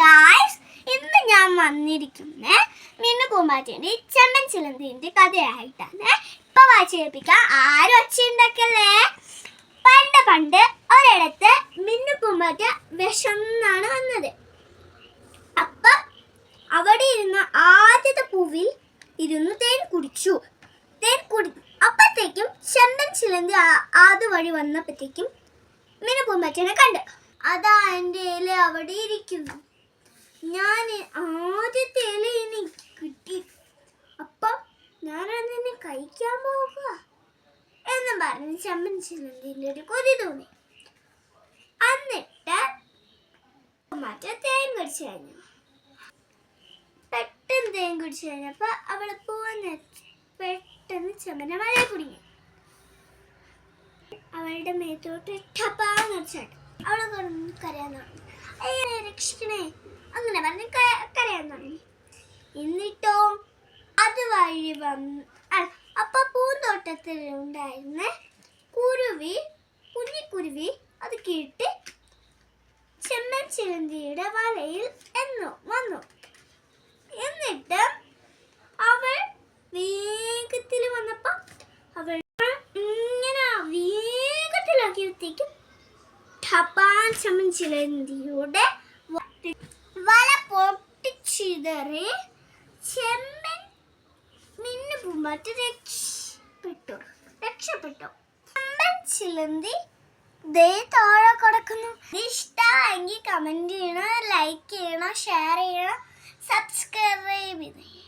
Guys ഇന്ന് ഞാൻ വന്നിരിക്കുന്ന മിന്നു പൂമ്പാറ്റേന്റെ ചെമ്മൻ ചിലന്തിന്റെ കഥയായിട്ടാണ്. ഇപ്പൊ വായിച്ചു കേൾപ്പിക്കാം. ആരും ഒച്ചയുണ്ടാക്കല്ലേ? പണ്ട് പണ്ട് ഒരിടത്ത് മിന്നു പൂമ്പാറ്റ വിഷന്നാണ് വന്നത്. അപ്പം അവിടെ ഇരുന്ന ആദ്യത്തെ പൂവിൽ ഇരുന്ന് തേൻ കുടിച്ചു. തേൻ കുടി അപ്പത്തേക്കും ചെമ്പൻ ചിലന്തി അതുവഴി വന്നപ്പോഴത്തേക്കും മിനു പൂമ്പാറ്റനെ കണ്ട്. അതാ എന്റെ അവിടെ ഇരിക്കുന്നു. ആദ്യത്തെ ഇല എനിക്ക് കിട്ടി. അപ്പൊ ഞാൻ അതിനെ കഴിക്കാൻ പോകുക എന്ന് പറഞ്ഞ് ചമ്മൻ ചിലന്തിന്റെ ഒരു കൊതി തോന്നി. എന്നിട്ട് മറ്റേ തേൻ കുടിച്ചു കഴിഞ്ഞു. പെട്ടെന്ന് തേൻ കുടിച്ചു കഴിഞ്ഞപ്പോൾ അവൾ പോവാൻ പെട്ടെന്ന് ചെമ്മന മഴ കുടുങ്ങി. അവളുടെ മേത്തോട്ട് ടപ്പാന്ന് വെച്ചാട്ട് അവളെ കരയാൻ തുടങ്ങി രക്ഷിക്കണേ. അങ്ങനെ പറഞ്ഞ് എന്നിട്ടോ അത് വഴി വന്ന് അപ്പൊ പൂന്തോട്ടത്തിൽ ഉണ്ടായിരുന്ന കുരുവി കുഞ്ഞിക്കുരുവി അത് കേട്ട് ചെമ്മൻ ചിലന്തിയുടെ വലയിൽ എന്നു വന്നു. എന്നിട്ട് അവൾ വേഗത്തിൽ വന്നപ്പോ അവൾ ഇങ്ങനെ വേഗത്തിലാക്കിയത്തേക്കും ടപ്പാൻ ചെമ്മൻ ചിലന്തിയുടെ വല പൊട്ടിച്ചിതറി ചെമ്മൻ മിന്നു പൂമ്പാറ്റ് രക്ഷപ്പെട്ടു. രക്ഷപ്പെട്ടു. ചെമ്മൻ ചിലന്തി ദേ താഴെ കിടക്കുന്നു. ഇഷ്ടമെങ്കിൽ കമന്റ് ചെയ്യണം ലൈക്ക് ചെയ്യണം ഷെയർ ചെയ്യണം സബ്സ്ക്രൈബ് ചെയ്യണം.